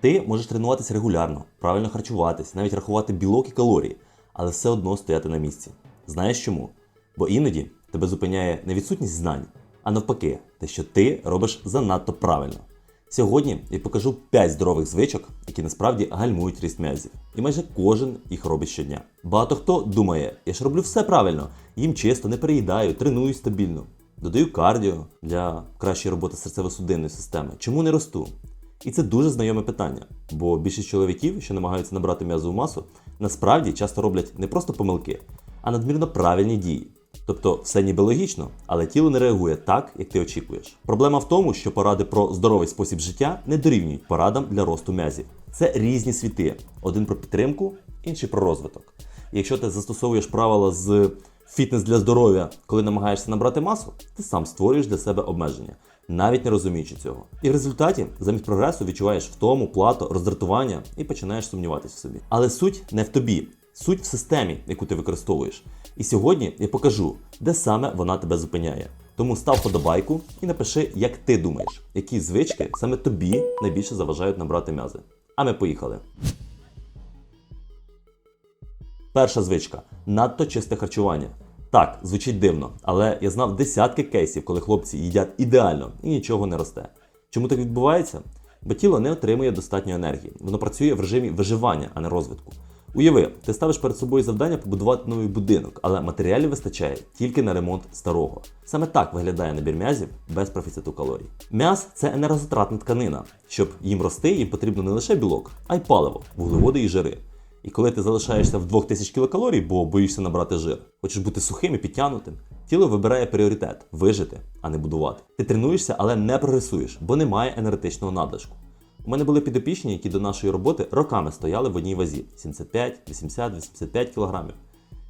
Ти можеш тренуватися регулярно, правильно харчуватись, навіть рахувати білок і калорії, але все одно стояти на місці. Знаєш чому? Бо іноді тебе зупиняє не відсутність знань, а навпаки, те, що ти робиш занадто правильно. Сьогодні я покажу 5 здорових звичок, які насправді гальмують ріст м'язів. І майже кожен їх робить щодня. Багато хто думає, я ж роблю все правильно, їм чисто, не переїдаю, тренуюсь стабільно. Додаю кардіо для кращої роботи серцево-судинної системи. Чому не росту? І це дуже знайоме питання, бо більшість чоловіків, що намагаються набрати м'язову масу, насправді часто роблять не просто помилки, а надмірно правильні дії. Тобто все ніби логічно, але тіло не реагує так, як ти очікуєш. Проблема в тому, що поради про здоровий спосіб життя не дорівнюють порадам для росту м'язів. Це різні світи: один про підтримку, інший про розвиток. І якщо ти застосовуєш правила з фітнес для здоров'я, коли намагаєшся набрати масу, ти сам створюєш для себе обмеження, навіть не розуміючи цього. І в результаті замість прогресу відчуваєш втому, плато, роздратування і починаєш сумніватися в собі. Але суть не в тобі, суть в системі, яку ти використовуєш. І сьогодні я покажу, де саме вона тебе зупиняє. Тому став подобайку і напиши, як ти думаєш, які звички саме тобі найбільше заважають набрати м'язи. А ми поїхали. Перша звичка надто чисте харчування. Так, звучить дивно, але я знав десятки кейсів, коли хлопці їдять ідеально і нічого не росте. Чому так відбувається? Бо тіло не отримує достатньо енергії. Воно працює в режимі виживання, а не розвитку. Уяви, ти ставиш перед собою завдання побудувати новий будинок, але матеріалів вистачає тільки на ремонт старого. Саме так виглядає набір м'язів без профіциту калорій. М'яз це енергозатратна тканина. Щоб їм рости, їм потрібно не лише білок, а й паливо, вуглеводи і жири. І коли ти залишаєшся в 2000 кілокалорій, бо боїшся набрати жир, хочеш бути сухим і підтягнутим, тіло вибирає пріоритет вижити, а не будувати. Ти тренуєшся, але не прогресуєш, бо немає енергетичного надлишку. У мене були підопічні, які до нашої роботи роками стояли в одній вазі 75, 80, 85 кілограмів.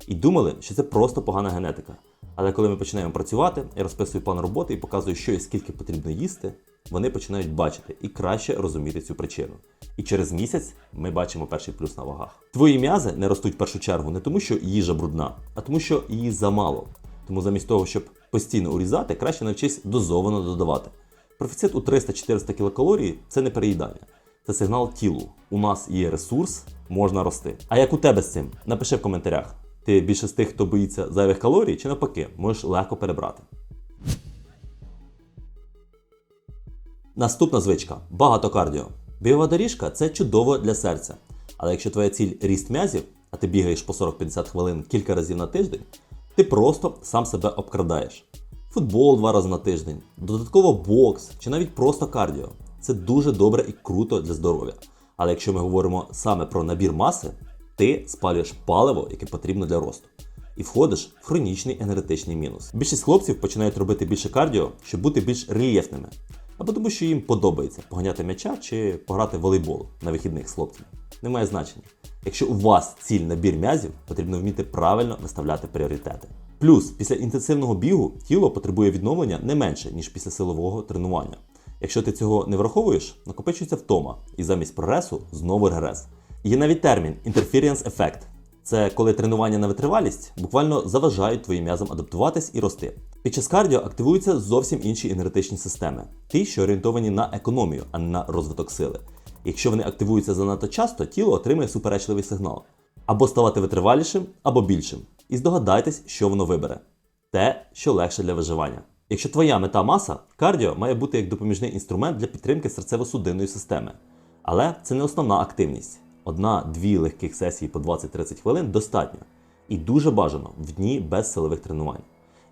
І думали, що це просто погана генетика. Але коли ми починаємо працювати, я розписую план роботи і показую, що і скільки потрібно їсти, вони починають бачити і краще розуміти цю причину. І через місяць ми бачимо перший плюс на вагах. Твої м'язи не ростуть в першу чергу не тому, що їжа брудна, а тому, що її замало. Тому замість того, щоб постійно урізати, краще навчись дозовано додавати. Профіцит у 300-400 кілокалорій це не переїдання. Це сигнал тілу. У нас є ресурс, можна рости. А як у тебе з цим? Напиши в коментарях. Ти більше з тих, хто боїться зайвих калорій, чи навпаки, можеш легко перебрати. Наступна звичка багато кардіо. Бойова доріжка це чудово для серця. Але якщо твоя ціль ріст м'язів, а ти бігаєш по 40-50 хвилин кілька разів на тиждень, ти просто сам себе обкрадаєш. Футбол два рази на тиждень, додатково бокс чи навіть просто кардіо. Це дуже добре і круто для здоров'я. Але якщо ми говоримо саме про набір маси, ти спалюєш паливо, яке потрібно для росту. І входиш в хронічний енергетичний мінус. Більшість хлопців починають робити більше кардіо, щоб бути більш рельєфними. Або тому, що їм подобається поганяти м'яча чи пограти в волейбол на вихідних з хлопцями. Немає значення. Якщо у вас ціль набір м'язів, потрібно вміти правильно виставляти пріоритети. Плюс після інтенсивного бігу тіло потребує відновлення не менше, ніж після силового тренування. Якщо ти цього не враховуєш, накопичується втома, і замість прогресу знову регрес. Є навіть термін interference ефект. Це коли тренування на витривалість буквально заважають твоїм м'язам адаптуватись і рости. Під час кардіо активуються зовсім інші енергетичні системи, ті, що орієнтовані на економію, а не на розвиток сили. Якщо вони активуються занадто часто, тіло отримує суперечливий сигнал або ставати витривалішим, або більшим. І здогадайтесь, що воно вибере те, що легше для виживання. Якщо твоя мета маса, кардіо має бути як допоміжний інструмент для підтримки серцево-судинної системи. Але це не основна активність. Одна-дві легких сесії по 20-30 хвилин достатньо. І дуже бажано в дні без силових тренувань.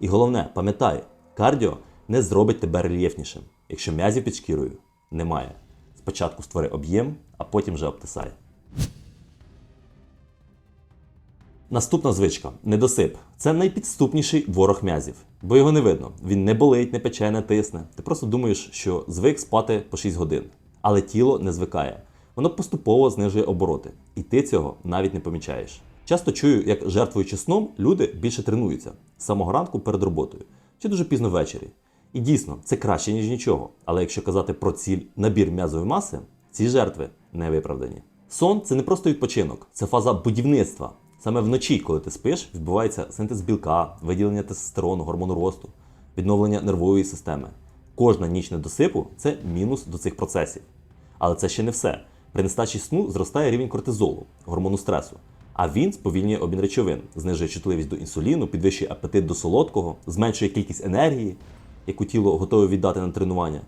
І головне, пам'ятай, кардіо не зробить тебе рельєфнішим, якщо м'язів під шкірою немає. Спочатку створи об'єм, а потім вже обтисай. Наступна звичка недосип. Це найпідступніший ворог м'язів, бо його не видно. Він не болить, не пече, не тисне. Ти просто думаєш, що звик спати по 6 годин. Але тіло не звикає. Воно поступово знижує обороти, і ти цього навіть не помічаєш. Часто чую, як жертвуючи сном, люди більше тренуються з самого ранку перед роботою чи дуже пізно ввечері. І дійсно, це краще, ніж нічого. Але якщо казати про ціль набір м'язової маси, ці жертви не виправдані. Сон це не просто відпочинок, це фаза будівництва. Саме вночі, коли ти спиш, відбувається синтез білка, виділення тестостерону, гормону росту, відновлення нервової системи. Кожна ніч недосипу це мінус до цих процесів. Але це ще не все. При нестачі сну зростає рівень кортизолу, гормону стресу. А він сповільнює обмін речовин, знижує чутливість до інсуліну, підвищує апетит до солодкого, зменшує кількість енергії, яку тіло готове віддати на тренування.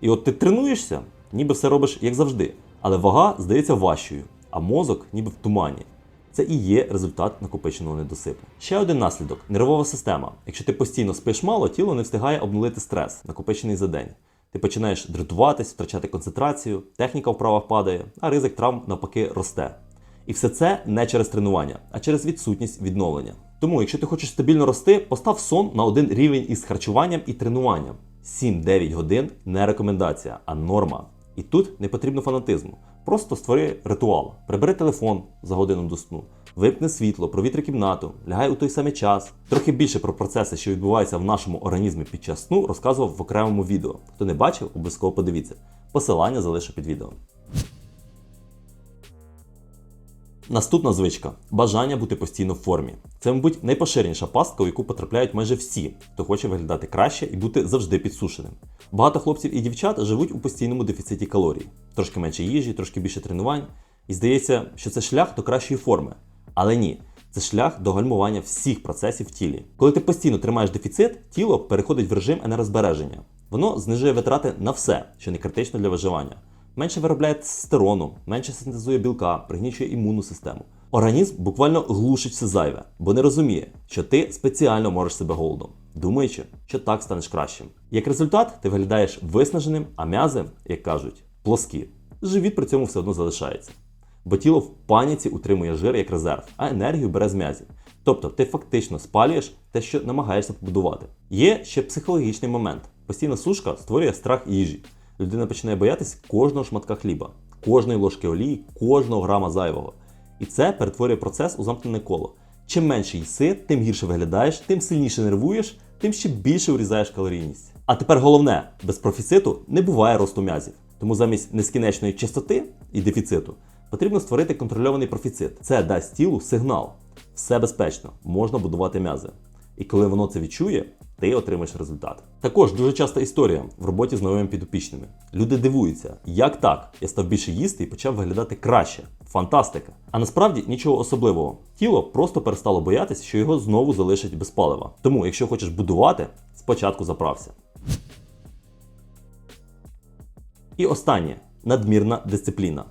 І от ти тренуєшся, ніби все робиш як завжди, але вага здається важчою, а мозок ніби в тумані. Це і є результат накопиченого недосипу. Ще один наслідок нервова система. Якщо ти постійно спиш мало, тіло не встигає обнулити стрес, накопичений за день. Ти починаєш дратуватись, втрачати концентрацію, техніка в правах падає, а ризик травм навпаки росте. І все це не через тренування, а через відсутність відновлення. Тому, якщо ти хочеш стабільно рости, постав сон на один рівень із харчуванням і тренуванням. 7-9 годин не рекомендація, а норма. І тут не потрібно фанатизму. Просто створи ритуал. Прибери телефон за годину до сну, вимкни світло, провітри кімнату, лягай у той самий час. Трохи більше про процеси, що відбуваються в нашому організмі під час сну, розказував в окремому відео. Хто не бачив, обов'язково подивіться. Посилання залишу під відео. Наступна звичка бажання бути постійно в формі. Це, мабуть, найпоширеніша пастка, у яку потрапляють майже всі, хто хоче виглядати краще і бути завжди підсушеним. Багато хлопців і дівчат живуть у постійному дефіциті калорій, трошки менше їжі, трошки більше тренувань. І здається, що це шлях до кращої форми. Але ні, це шлях до гальмування всіх процесів в тілі. Коли ти постійно тримаєш дефіцит, тіло переходить в режим енергозбереження. Воно знижує витрати на все, що не критично для виживання менше виробляє тестостерону, менше синтезує білка, пригнічує імунну систему. Організм буквально глушить все зайве, бо не розуміє, що ти спеціально можеш себе голодом, думаючи, що так станеш кращим. Як результат, ти виглядаєш виснаженим, а м'язи, як кажуть, плоскі. Живіт при цьому все одно залишається. Бо тіло в паніці утримує жир як резерв, а енергію бере з м'язів. Тобто ти фактично спалюєш те, що намагаєшся побудувати. Є ще психологічний момент. Постійна сушка створює страх їжі людина починає боятися кожного шматка хліба, кожної ложки олії, кожного грама зайвого. І це перетворює процес у замкнене коло. Чим менше їси, тим гірше виглядаєш, тим сильніше нервуєш, тим ще більше урізаєш калорійність. А тепер головне, без профіциту не буває росту м'язів. Тому замість нескінченної чистоти і дефіциту потрібно створити контрольований профіцит. Це дасть тілу сигнал. Все безпечно, можна будувати м'язи. І коли воно це відчує, ти отримаєш результат. Також дуже часта історія в роботі з новими підопічними. Люди дивуються, як так? Я став більше їсти і почав виглядати краще. Фантастика! А насправді нічого особливого. Тіло просто перестало боятися, що його знову залишать без палива. Тому, якщо хочеш будувати, спочатку заправся. І останнє надмірна дисципліна.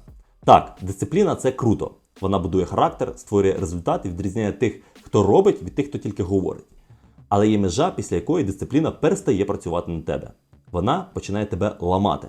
Так, дисципліна це круто. Вона будує характер, створює результат і відрізняє тих, хто робить, від тих, хто тільки говорить. Але є межа, після якої дисципліна перестає працювати на тебе. Вона починає тебе ламати.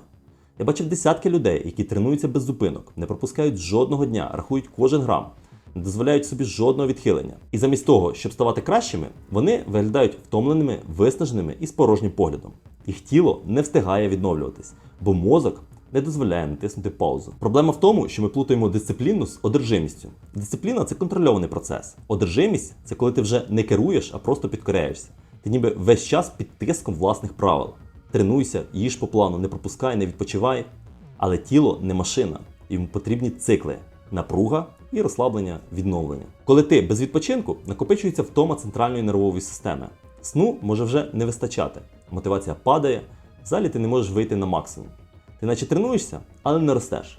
Я бачив десятки людей, які тренуються без зупинок, не пропускають жодного дня, рахують кожен грам, не дозволяють собі жодного відхилення. І замість того, щоб ставати кращими, вони виглядають втомленими, виснаженими і з порожнім поглядом. Їх тіло не встигає відновлюватись, бо мозок не дозволяє натиснути паузу. Проблема в тому, що ми плутаємо дисципліну з одержимістю. Дисципліна це контрольований процес. Одержимість це коли ти вже не керуєш, а просто підкоряєшся. Ти ніби весь час під тиском власних правил. Тренуйся, їж по плану, не пропускай, не відпочивай. Але тіло не машина, йому потрібні цикли, напруга і розслаблення, відновлення. Коли ти без відпочинку накопичується втома центральної нервової системи. Сну може вже не вистачати. Мотивація падає, в залі ти не можеш вийти на максимум. Ти наче тренуєшся, але не ростеш.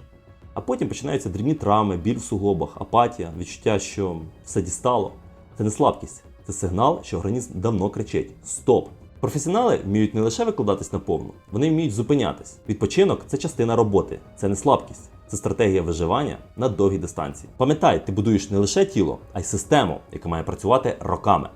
А потім починаються дрібні травми, біль в суглобах, апатія, відчуття, що все дістало. Це не слабкість, це сигнал, що організм давно кричить: Стоп! Професіонали вміють не лише викладатись на повну, вони вміють зупинятись. Відпочинок це частина роботи, це не слабкість, це стратегія виживання на довгій дистанції. Пам'ятай, ти будуєш не лише тіло, а й систему, яка має працювати роками.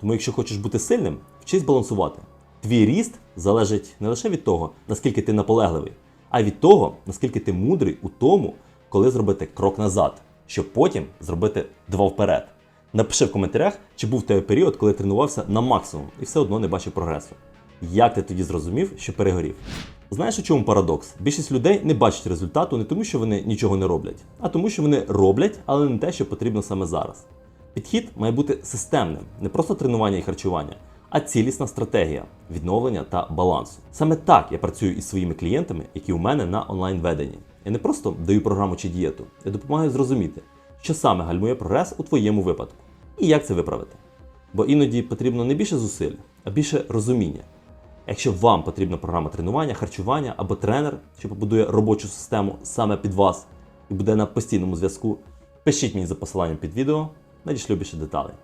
Тому, якщо хочеш бути сильним, вчись балансувати. Твій ріст залежить не лише від того, наскільки ти наполегливий, а від того, наскільки ти мудрий у тому, коли зробити крок назад, щоб потім зробити два вперед. Напиши в коментарях, чи був тебе період, коли тренувався на максимум і все одно не бачив прогресу. Як ти тоді зрозумів, що перегорів? Знаєш, у чому парадокс? Більшість людей не бачать результату не тому, що вони нічого не роблять, а тому, що вони роблять, але не те, що потрібно саме зараз. Підхід має бути системним, не просто тренування і харчування, а цілісна стратегія відновлення та балансу. Саме так я працюю із своїми клієнтами, які у мене на онлайн-веденні. Я не просто даю програму чи дієту, я допомагаю зрозуміти, що саме гальмує прогрес у твоєму випадку і як це виправити. Бо іноді потрібно не більше зусиль, а більше розуміння. Якщо вам потрібна програма тренування, харчування або тренер, що побудує робочу систему саме під вас, і буде на постійному зв'язку, пишіть мені за посиланням під відео, надішлю більше деталей.